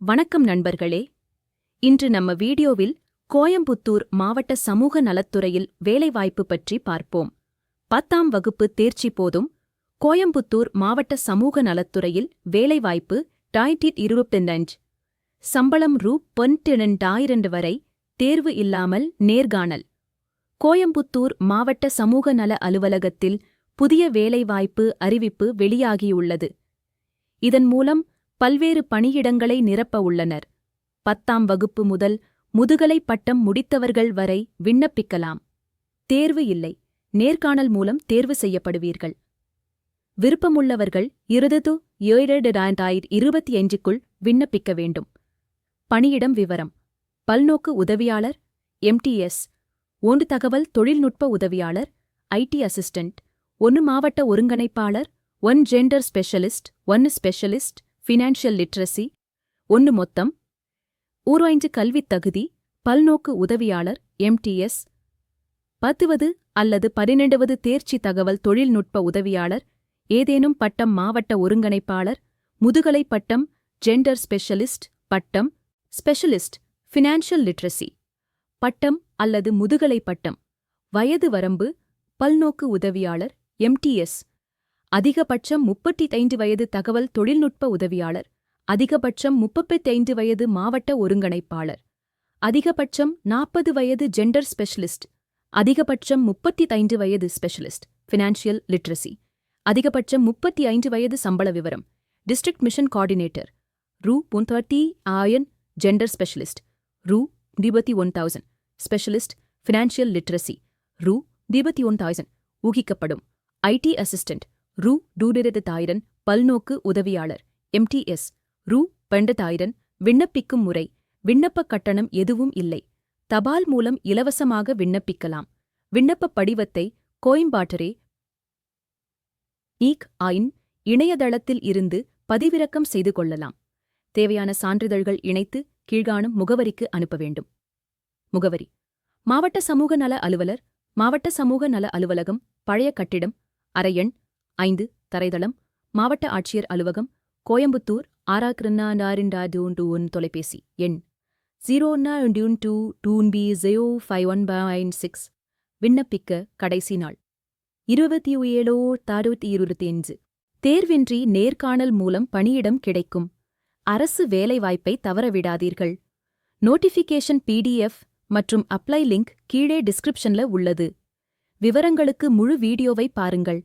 வணக்கம் நண்பர்களே. இன்று நம்ம வீடியோவில் கோயம்புத்தூர் மாவட்ட சமூக நலத்துறையில் வேலைவாய்ப்பு பற்றி பார்ப்போம். பத்தாம் வகுப்பு தேர்ச்சி போதும் கோயம்புத்தூர் மாவட்ட சமூக நலத்துறையில் வேலைவாய்ப்பு டாய்டிட் இருபத்தஞ்சு சம்பளம் ரூ. பன்னிரண்டாயிரண்டு வரை தேர்வு இல்லாமல் நேர்காணல். கோயம்புத்தூர் மாவட்ட சமூக நல அலுவலகத்தில் புதிய வேலைவாய்ப்பு அறிவிப்பு வெளியாகியுள்ளது. இதன் மூலம் பல்வேறு பணியிடங்களை நிரப்ப உள்ளனர். பத்தாம் வகுப்பு முதல் முதுகலை பட்டம் முடித்தவர்கள் வரை விண்ணப்பிக்கலாம். தேர்வு இல்லை. நேர்காணல் மூலம் தேர்வு செய்யப்படுவீர்கள். விருப்பமுள்ளவர்கள் இருபது ஏழு இருபத்தி அஞ்சுக்குள் விண்ணப்பிக்க வேண்டும். பணியிடம் விவரம். பல்நோக்கு உதவியாளர் எம்டிஎஸ் ஒன்று தகவல் தொழில்நுட்ப உதவியாளர் ஐடி அசிஸ்டன்ட். ஒன்று மாவட்ட ஒருங்கிணைப்பாளர் ஒன் ஜெண்டர் ஸ்பெஷலிஸ்ட் ஒன்னு ஸ்பெஷலிஸ்ட். ஃபினான்ஷியல் லிட்ரஸி ஒன்று மொத்தம். ஊராய்ஞ்சு கல்வித் தகுதி. பல்நோக்கு உதவியாளர். எம்டிஎஸ் பத்துவது அல்லது பன்னிரண்டுவது தேர்ச்சி தகவல் தொழில்நுட்ப உதவியாளர். ஏதேனும் பட்டம் மாவட்ட ஒருங்கிணைப்பாளர். முதுகலை பட்டம். ஜெண்டர் ஸ்பெஷலிஸ்ட் பட்டம். ஸ்பெஷலிஸ்ட் ஃபினான்ஷியல் லிட்ரஸி பட்டம் அல்லது முதுகலை பட்டம். வயது வரம்பு. பல்நோக்கு உதவியாளர். எம்டிஎஸ் அதிகபட்சம் முப்பத்தி ஐந்து வயது தகவல் தொழில்நுட்ப உதவியாளர் அதிகபட்சம் முப்பத்தைந்து வயது மாவட்ட ஒருங்கிணைப்பாளர் அதிகபட்சம் நாற்பது வயது ஜெண்டர் ஸ்பெஷலிஸ்ட் அதிகபட்சம் முப்பத்தி ஐந்து வயது ஸ்பெஷலிஸ்ட் ஃபினான்ஷியல் லிட்ரஸி அதிகபட்சம் முப்பத்தி ஐந்து வயது சம்பள விவரம் டிஸ்ட்ரிக்ட் மிஷன் கோஆர்டினேட்டர் ரூ ஒன் தேர்ட்டி ஆயன் ஜெண்டர் ஸ்பெஷலிஸ்ட் ரூ இருபத்தி one thousand specialist financial literacy ரூ இருபத்தி ஒன் தௌசண்ட் ஊகிக்கப்படும் ஐடி அசிஸ்டன்ட் ரூ. டூடிரதாயிரன் பல்நோக்கு உதவியாளர். எம்டிஎஸ் ரூ. பண்டதாயிரன் விண்ணப்பிக்கும் முறை. விண்ணப்பக் கட்டணம் எதுவும் இல்லை. தபால் மூலம் இலவசமாக விண்ணப்பிக்கலாம். விண்ணப்பப் படிவத்தை கோயம்பாட்டரே. ஈக் ஆயின் இணையதளத்தில் இருந்து பதிவிறக்கம் செய்து கொள்ளலாம். தேவையான சான்றிதழ்கள் இணைத்து கீழ்காணும் முகவரிக்கு அனுப்ப வேண்டும். முகவரி. மாவட்ட சமூக நல அலுவலர் மாவட்ட சமூக நல அலுவலகம் பழைய கட்டிடம் அறையெண் ஐந்து தரைதளம் மாவட்ட ஆட்சியர் அலுவலகம் கோயம்புத்தூர் ஆரா கிருண்ணா நாரிண்டா டூன் டூ ஒன் தொலைபேசி எண் ஜீரோ டியூன் டூ டூன் B zero five one nine six. விண்ணப்பிக்க கடைசி நாள். இருபத்தி ஏழோ தாருவத்தி இருபத்தி அஞ்சு தேர்வின்றி நேர்காணல் மூலம் பணியிடம் கிடைக்கும். அரசு வேலைவாய்ப்பை தவறவிடாதீர்கள். நோட்டிஃபிகேஷன் பிடிஎஃப் மற்றும் அப்ளை லிங்க் கீழே டிஸ்கிரிப்ஷன்ல உள்ளது. விவரங்களுக்கு முழு வீடியோவை பாருங்கள்.